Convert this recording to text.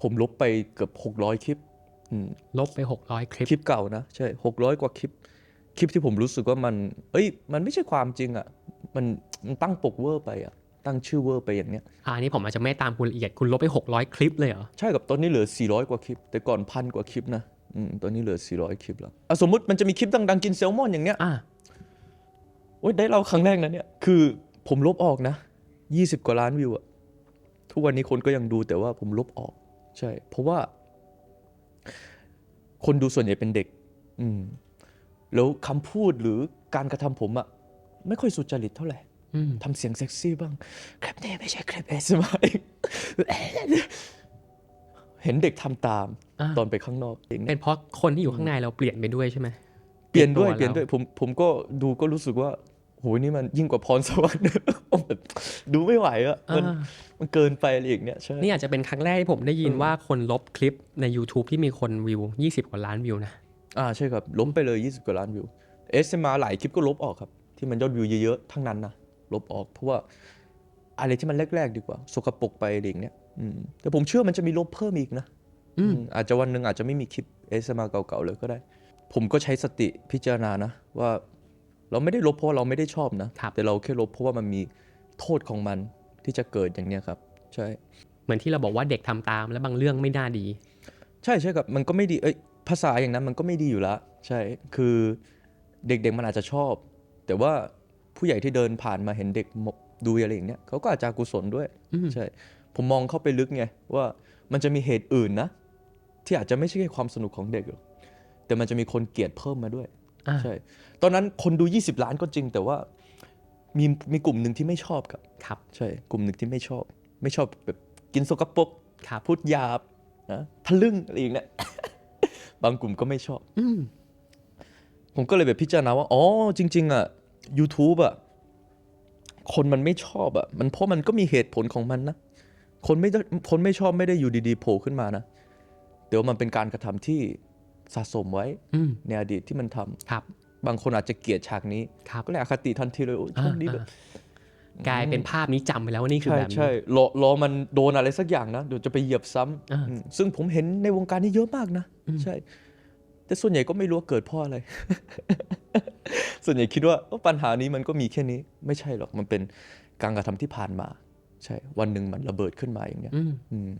ผมลบไปเกือบ600คลิปอืมลบไป600คลิป คลิปเก่านะ ใช่600กว่าคลิป คลิปที่ผมรู้สึกว่ามัน เอ้ย มันไม่ใช่ความจริงอะ่ะ มันมันตั้งปกเวอร์ไปอะ่ะ ตั้งชื่อเวอร์ไปอย่างเนี้ยอ่าอันนี้ผมอาจจะไม่ตามคุณละเอียดคุณลบไป600คลิปเลยเหรอ ใช่กับตอนนี้เหลือ400กว่าคลิป แต่ก่อนพันกว่าคลิปนะอืมตอนนี้เหลือ400คลิปแล้วอะสมมติมันจะมีคลิปดังๆกินแซลมอนอย่างเนี้ยอ่าโอ้ยได้เราครั้งแรกนะเนี่ย คือผมลบออกนะ20กว่าล้านวิวอะทุกวันนี้คนก็ยังดูแต่ว่าผมลบออก ใช่ เพราะว่า คนดูส่วนใหญ่เป็นเด็ก อืม แล้วคำพูดหรือการกระทำผมอะไม่ค่อยสุจริตเท่าไหร่อืมทำเสียงเซ็กซี่บ้างคลิปนี้ไม่ใช่คลิปเอสมเห็นเด็กทำตามอ่าตอนไปข้างนอกเองเป็นเพราะคนที่อยู่ข้างในเราเปลี่ยนไปด้วยใช่ไหมเปลี่ยนด้วยตัวเปลี่ยนด้วยราผมผมก็ดูก็รู้สึกว่า โหนี่มันยิ่งกว่าพรสวรรค์แบบดูไม่ไหวอะมันอ่ามันเกินไปอะไรอย่างเนี้ยใช่นี่อาจจะเป็นครั้งแรกที่ผมได้ยินว่าคนลบคลิปใน YouTube ที่มีคนวิว 20 กว่าล้านวิวนะ อ่าใช่ครับล้มไปเลย 20 กว่าล้านวิวเอสมาหลายคลิปก็ลบออกครับ ที่มันยอดวิวเยอะๆทั้งนั้นนะลบออกเพราะว่าอะไรที่มันแรกๆดีกว่า สกปรกไปอะไรอย่างเนี้ยอืมแต่ผมเชื่อมันจะมีลบเพิ่มอีกนะอืมอืมอาจจะวันหนึ่งอาจจะไม่มีคลิปเอสมาเก่าๆเลยก็ได้ ผมก็ใช้สติพิจารณานะว่า เราไม่ได้ลบเพราะว่าเราไม่ได้ชอบนะครับแต่เราแค่ลบเพราะว่ามันมีโทษของมันที่จะเกิดอย่างเนี้ยครับ ใช่ เหมือนที่เราบอกว่าเด็กทำตาม และบางเรื่องไม่น่าดี ใช่ใช่ครับ มันก็ไม่ดีเอ้ยภาษาอย่างนั้นมันก็ไม่ดีอยู่แล้วใช่ คือเด็กๆมันอาจจะชอบ แต่ว่าผู้ใหญ่ที่เดินผ่านมาเห็นเด็กมกดูอะไรอย่างเนี้ยเขาก็อาจจะกุศลด้วยอืมใช่ ผมมองเข้าไปลึกไงว่ามันจะมีเหตุอื่นนะ ที่อาจจะไม่ใช่แค่ความสนุกของเด็กหรอกแต่มันจะมีคนเกลียดเพิ่มมาด้วยอ่า ใช่ ตอนนั้นคนดู 20 ล้านก็จริง แต่ว่ามีมีกลุ่มหนึ่งที่ไม่ชอบครับ ครับ ใช่ กลุ่มหนึ่งที่ไม่ชอบ ไม่ชอบแบบกินสกปรกครับพูดหยาบนะทะลึ่งอะไรอย่างเนี้ย บางกลุ่มก็ไม่ชอบอืมผมก็เลยแบบพิจารณาว่า อ๋อ จริง ๆ อะ YouTube อะ คนมันไม่ชอบอะ มันเพราะมันก็มีเหตุผลของมันนะ คนไม่ได้คนไม่ชอบไม่ได้อยู่ดีๆโผล่ขึ้นมานะแต่ว่ามันเป็นการกระทำที่ สะสมไว้อืมในอดีตที่มันทำครับ บางคนอาจจะเกลียดฉากนี้ครับก็เลยอคติทันทีเลยโอ้ยช่วงนี้แบบกลายเป็นภาพนี้จำไปแล้วว่านี่คือใช่แบบนี้ใช่รอรอมันโดนอะไรสักอย่างนะเดี๋ยวจะไปเหยียบซ้ำอ่าอืมซึ่งผมเห็นในวงการนี้เยอะมากนะอืมใช่ แต่ส่วนใหญ่ก็ไม่รู้ว่าเกิดเพราะอะไร ส่วนใหญ่คิดว่าเอ้าปัญหานี้มันก็มีแค่นี้ ไม่ใช่หรอกมันเป็นการกระทำที่ผ่านมา ใช่ วันหนึ่งมันระเบิดขึ้นมาอย่างเงี้ยอืมอืม